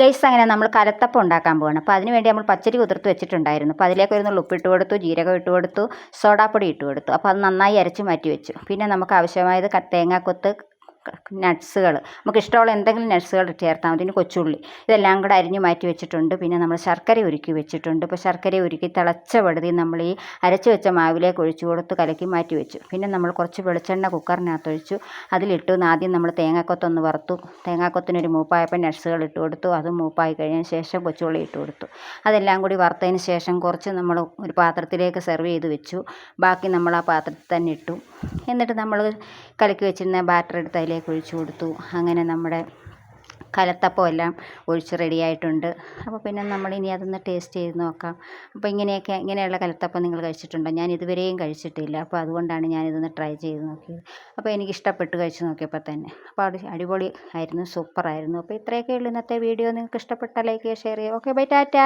Guys അങ്ങനെ നമ്മൾ കലത്തപ്പം ഉണ്ടാക്കാൻ പോവാണ്. അപ്പോൾ അതിന് വേണ്ടി നമ്മൾ പച്ചരി കുതിർത്ത് വെച്ചിട്ടുണ്ടായിരുന്നു. അപ്പോൾ അതിലേക്ക് ഒരു നുള്ളു ഉപ്പിട്ട് കൊടുത്തു ജീരകം ഇട്ട് കൊടുത്തു സോഡാപ്പൊടി ഇട്ട് കൊടുത്തു. അപ്പോൾ അത് നന്നായി അരച്ച് മാറ്റി വെച്ചു. പിന്നെ നമുക്ക് ആവശ്യമായത് തേങ്ങാക്കൊത്ത് നട്ട്സുകൾ നമുക്ക് ഇഷ്ടമുള്ള എന്തെങ്കിലും നട്ട്സുകൾ ചേർത്താൽ മതി. പിന്നെ കൊച്ചുള്ളി. ഇതെല്ലാം കൂടെ അരിഞ്ഞ് മാറ്റി വെച്ചിട്ടുണ്ട്. പിന്നെ നമ്മൾ ശർക്കര ഉരുക്കി വെച്ചിട്ടുണ്ട്. ഇപ്പോൾ ശർക്കര ഉരുക്കി തിളച്ച വെടുതി നമ്മൾ ഈ അരച്ച് വെച്ച മാവിലേക്ക് ഒഴിച്ചു കൊടുത്ത് കലക്കി മാറ്റി വെച്ചു. പിന്നെ നമ്മൾ കുറച്ച് വെളിച്ചെണ്ണ കുക്കറിനകത്ത് ഒഴിച്ചു. അതിലിട്ടു ആദ്യം നമ്മൾ തേങ്ങാക്കൊത്തൊന്ന് വറുത്തു. തേങ്ങാക്കൊത്തിനൊരു മൂപ്പായപ്പോൾ നട്ട്സുകൾ ഇട്ട് കൊടുത്തു. അതും മൂപ്പായി കഴിഞ്ഞതിന് ശേഷം കൊച്ചുള്ളി ഇട്ട് കൊടുത്തു. അതെല്ലാം കൂടി വറുത്തതിന് ശേഷം കുറച്ച് നമ്മൾ ഒരു പാത്രത്തിലേക്ക് സെർവ് ചെയ്ത് വെച്ചു. ബാക്കി നമ്മൾ ആ പാത്രത്തിൽ തന്നെ ഇട്ടു. എന്നിട്ട് നമ്മൾ കലക്കി വെച്ചിരുന്ന ബാറ്റർ എടുത്ത് അതിലേക്ക് ഒഴിച്ചു കൊടുത്തു. അങ്ങനെ നമ്മുടെ കലത്തപ്പം എല്ലാം ഒഴിച്ച് റെഡിയായിട്ടുണ്ട്. അപ്പോൾ പിന്നെ നമ്മൾ ഇനി അതൊന്ന് ടേസ്റ്റ് ചെയ്ത് നോക്കാം. അപ്പോൾ ഇങ്ങനെയൊക്കെ ഇങ്ങനെയുള്ള കലത്തപ്പം നിങ്ങൾ കഴിച്ചിട്ടുണ്ടോ? ഞാൻ ഇതുവരെയും കഴിച്ചിട്ടില്ല. അപ്പോൾ അതുകൊണ്ടാണ് ഞാനിതൊന്ന് ട്രൈ ചെയ്ത് നോക്കിയത്. അപ്പോൾ എനിക്ക് ഇഷ്ടപ്പെട്ട് കഴിച്ച് നോക്കിയപ്പോൾ തന്നെ. അപ്പോൾ അത് അടിപൊളി ആയിരുന്നു സൂപ്പറായിരുന്നു. അപ്പോൾ ഇത്രയൊക്കെ ഉള്ളൂ ഇന്നത്തെ വീഡിയോ. നിങ്ങൾക്ക് ഇഷ്ടപ്പെട്ടാൽ ലൈക്ക് ചെയ്യുക ഷെയർ ചെയ്യുക. Okay bye tata.